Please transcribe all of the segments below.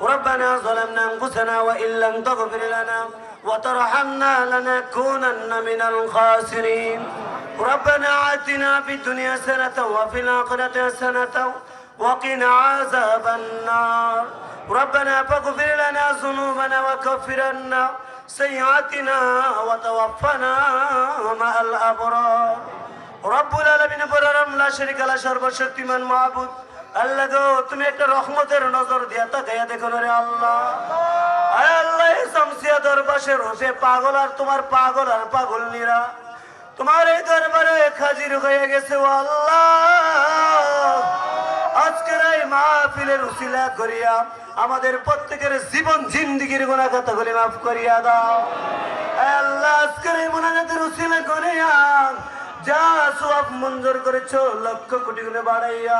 ربنا ظلمنا أنفسنا وإن لم تغفر لنا وترحمنا لنكونن من الخاسرين ربنا آتنا في الدنيا سنة وفي الآخرة سنة وقنا عذاب النار ربنا فاغفر لنا ذنوبنا وكفر عنا سيئاتنا وتوفنا مع الأبرار রব্বুল আলমিন বরারম লা শরীক আলা সর্বশক্তিমান মাহবুদ আল্লাহ গো, তুমি একটা রহমতের নজর দিয়া তাকাইয়া দেখো না রে আল্লাহ। আল্লাহ শামসিয়া দরবাসে রোজে পাগল আর তোমার পাগল আর পাগল নিরা তোমার এই দরবারে হাজির হয়ে গেছে ও আল্লাহ। আজকের এই মাহফিলের উসিলা করিয়া আমাদের প্রত্যেকের জীবন জিন্দিগির গোনা কথাগুলি মাফ করিয়া দাও। আল্লাহ, আজকের এই মোনাজাতের উসিলা করিয়া যা সব মঞ্জুর করেছ, লক্ষ কোটি গুণে বাড়াইয়া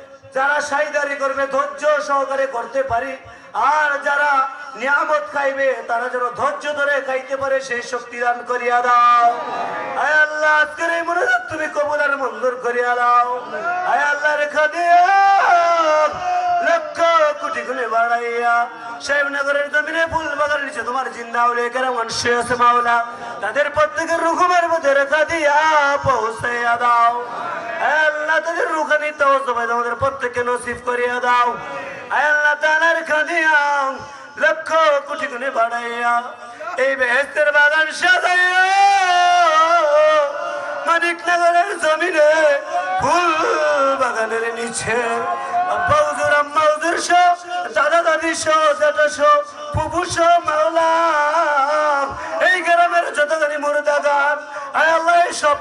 যারা সাইদারি করবে, ধৈর্য সহকারে করতে পারি। আর যারা নিয়ামত খাইবে, তারা যেন ধৈর্য ধরে খাইতে পারে, সেই শক্তি দান করিয়া দাও। আয় আল্লাহ, আজকের এই মনোযোগ তুমি কবুল আর মঞ্জুর করিয়া দাও। আয় আল্লাহ রেখা দিয়ে লক্ষ কোটি গুণে বাড়াইয়া সাহেবনগরের জমিনে ফুল নিচে তোমার জিন্দা হলে কেরাম মাওলা। তাদের প্রত্যেকের রুকুমের মধ্যে রেখা দিয়া পৌঁছাইয়া দাও। আল্লাহ, তাদের রুখানি তাও আমাদের প্রত্যেককে নসিব করিয়া দাও। আল্লাহ তাআলা রেখা লক্ষ কোটি গুণে বাড়াইয়া। এই বেহেস্তের বাগান মানিক নগরের জমিনে ফুল বাগানের নিচে। বৌজুর আম্মা উজুর দাদা দাদি শো দাদা শো ফুফু শো মাওলা। এই গ্রামের যতখানি আয়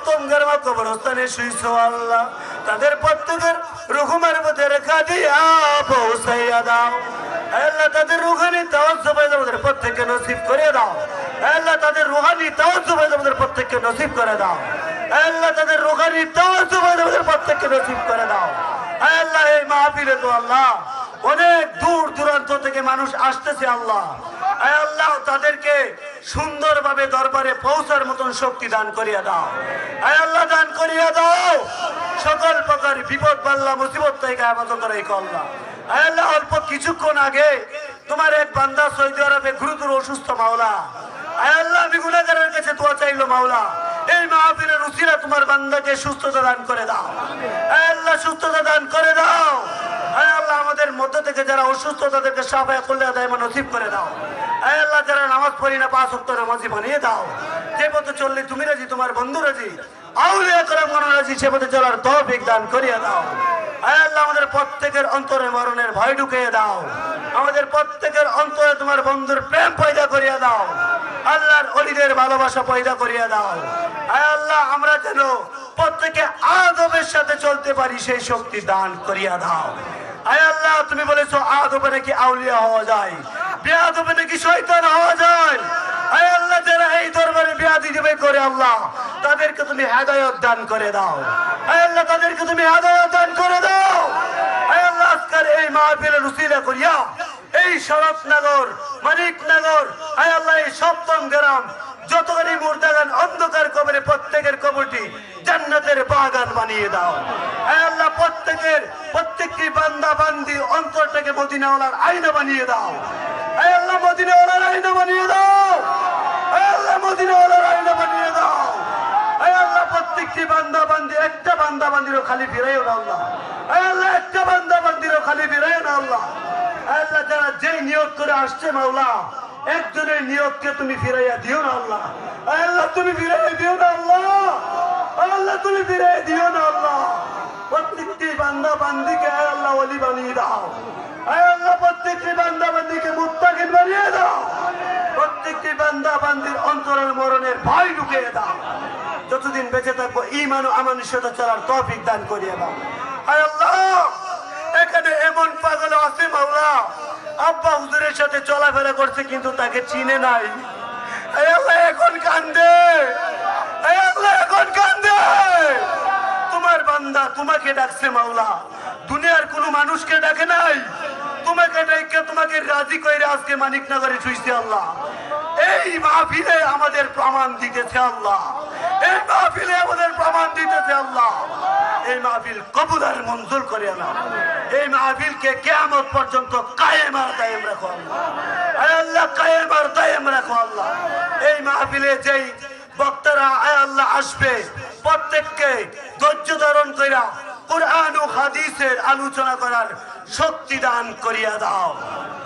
সপ্তম গ্রাম কবরস্থানে শুইছ আল্লাহ। তাদের প্রত্যেকের রুকুমের মধ্যে রেখা দিয়া পৌঁছাইয়া দাও। আল্লাহ, তাদের রুহানি তাওয়াজ আমাদের প্রত্যেককে নসিব করে দাও। আল্লাহ, তাদের রুহানি তাওয়াজ আমাদের প্রত্যেককে নসিব করে দাও। আল্লাহ, তাদের রুহানি তাওয়াজ আমাদের প্রত্যেককে নসিব করে দাও। আল্লাহ, এই মাহফিলে তো আল্লাহ অনেক দূর দূরান্ত থেকে মানুষ আসতেছে আল্লাহ। আল্লাহ, তাদেরকে সুন্দরভাবে দরবারে পৌঁছার মতন শক্তি দান করিয়া দাও। আল্লাহ, দান করিয়া দাও। সকল প্রকার বিপদ পাল্লা মুসিবত থেকে আমাদের করে এই আয় আল্লাহ, অল্প কিছুক্ষণ আগে তোমার এক বান্দা সৌদি আরবে গুরুতর অসুস্থ মাওলা। আল্লাহ, আমি গুণাগারের কাছে দোয়া চাইলো মাওলা। এই মাহফিলের উচিরা তোমার বান্দাকে সুস্থতা দান করে দাও। আল্লাহ, সুস্থতা দান করে দাও আয় আল্লাহ আমাদের মধ্য থেকে যারা অসুস্থ, তাদেরকে সাফায় করলে আদায় নসিব করে দাও। আল্লাহ, যারা নামাজ পড়ি না, পাঁচ সপ্তাহ নামাজি বানিয়ে দাও। যে পথে চললে, তুমি রাজি, তোমার বন্ধু রাজি। করে মনে সে চলার দান করিয়া দাও। আল্লাহ, আমাদের প্রত্যেকের অন্তরে মরণের ভয় ঢুকিয়ে দাও। আমাদের প্রত্যেকের অন্তরে তোমার বন্ধুর প্রেম পয়দা করিয়া দাও। আল্লাহর অলিদের ভালোবাসা পয়দা করিয়া দাও। আল্লাহ, আমরা যেন প্রত্যেকে আদবের সাথে চলতে পারি, সেই শক্তি দান করিয়া দাও। আয় তুমি বলেছ আদবে নাকি আউলিয়া হওয়া যায়? বেয়াদবে নাকি শয়তান হওয়া যায়? আয় আল্লাহ, যারা এই দরবারে বেয়াদি দিবে, করে আল্লাহ, তাদেরকে তুমি হেদায়ত দান করে দাও। আয় আল্লাহ, তাদেরকে তুমি হেদায়ত দান করে দাও। আয় আল্লাহ আজকের এই মাহফিলের উসিলা করিয়া, এই শরৎনগর মানিকনগর আয় আল্লাহ এই সপ্তম গ্রাম যতখানি মুর্দাগান অন্ধকার কবরে প্রত্যেকের কবরটি জান্নাতের বাগান বানিয়ে দাও আয় আল্লাহ প্রত্যেকের প্রত্যেকটি বান্দা বান্দি অন্তরটাকে মদিনাওয়ালার আয়না বানিয়ে দাও। আয় আল্লাহ, মদিনাওয়ালার আয়না বানিয়ে দাও। আয় আল্লাহ, মদিনাওয়ালার আয়না বানিয়ে দাও। আয় আল্লাহ, প্রত্যেকটি বান্দা বান্দি, একটা বান্দা বান্দিরও খালি ফিরাইও না আল্লাহ। আয় আল্লাহ, একটা বান্দা বান্দিরও খালি ফিরাইও না আল্লাহ। আয় আল্লাহ, যারা যেই নিয়োগ করে আসছে মাওলা, একজনের নিয়োগকে তুমি ফিরাইয়া দিও না আল্লাহ। আয় আল্লাহ, তুমি ফিরাইয়া দিও না আল্লাহ। আয় আল্লাহ, তুমি ফিরাইয়া দিও না আল্লাহ। প্রত্যেকটি বান্দা বান্দিকে আল্লাহ ওলি বানিয়ে দাও। যতদিন বেঁচে থাকব চলার তৌফিক এমন পাগল আছে মাওলা। আব্বা হুজুরের সাথে চলাফেরা করছে, কিন্তু তাকে চিনে নাই। আল্লাহ, এখন কান্দে। আল্লাহ, এখন কান্দে। তোমার বান্দা তোমাকে ডাকছে মাওলা। দুনিয়ার কোনো মানুষকে ডাকে নাই। তোমাকে ডাকে তোমাকে রাজি কইরে আজকে মানিকনগরে শুইছে আল্লাহ। এই মাহফিলে আমাদের প্রমাণ দিতেছে আল্লাহ। এই মাহফিলে আমাদের প্রমাণ দিতেছে আল্লাহ। এই মাহফিল কবুল আর মঞ্জুর করে আল্লাহ এই মাহফিলকে কেয়ামত পর্যন্ত কায়েম আর দায়েম রাখো আল্লাহ। আল্লাহ, কায়েম আর দায়েম রাখো আল্লাহ। এই মাহফিলে যেই বক্তারা, আয় আল্লাহ, আসবে, প্রত্যেককে ধৈর্য ধারণ কইরা কোরআন ও হাদিসের আলোচনা করার শক্তি দান করিয়া দাও।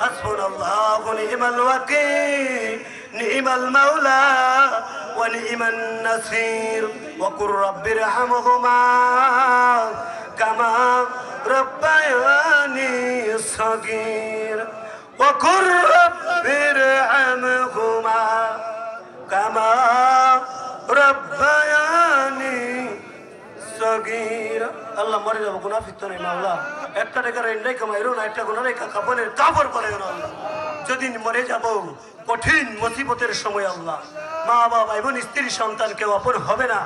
হাসবুনাল্লাহু নি'মাল ওয়াকিল নি'মাল মাওলা ওয়া নি'মান নাসির। ওয়া কুর রাব্বির হামহুমা কামা রব্বায়ানি সগীর। ওয়া কুর রাব্বির হামহুমা কামা রব্বায়ানি আল্লাহ মরে যাব মাওলা। একটা টাকার এন্ডাই কামাইরো না, একটা রেখা কাপড়ের কাপড় পরে আল্লাহ। যদি মরে যাব, কঠিন মুসিবতের সময় আল্লাহ। মা বাবা এবং স্ত্রী, সন্তান কেউ অপর হবে না।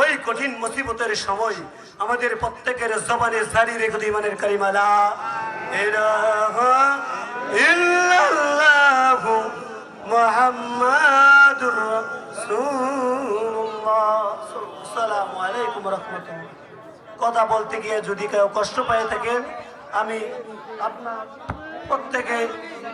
ওই কঠিন মুসিবতের সময় আমাদের প্রত্যেকের জবানে জারি রেখে দিমানের কারিমালা ইলাহা ইল্লাল্লাহু মুহাম্মাদুর রহমতুল্লাহ কথা বলতে গিয়ে যদি কেউ কষ্ট পায় থাকেন আমি আপনার প্রত্যেকে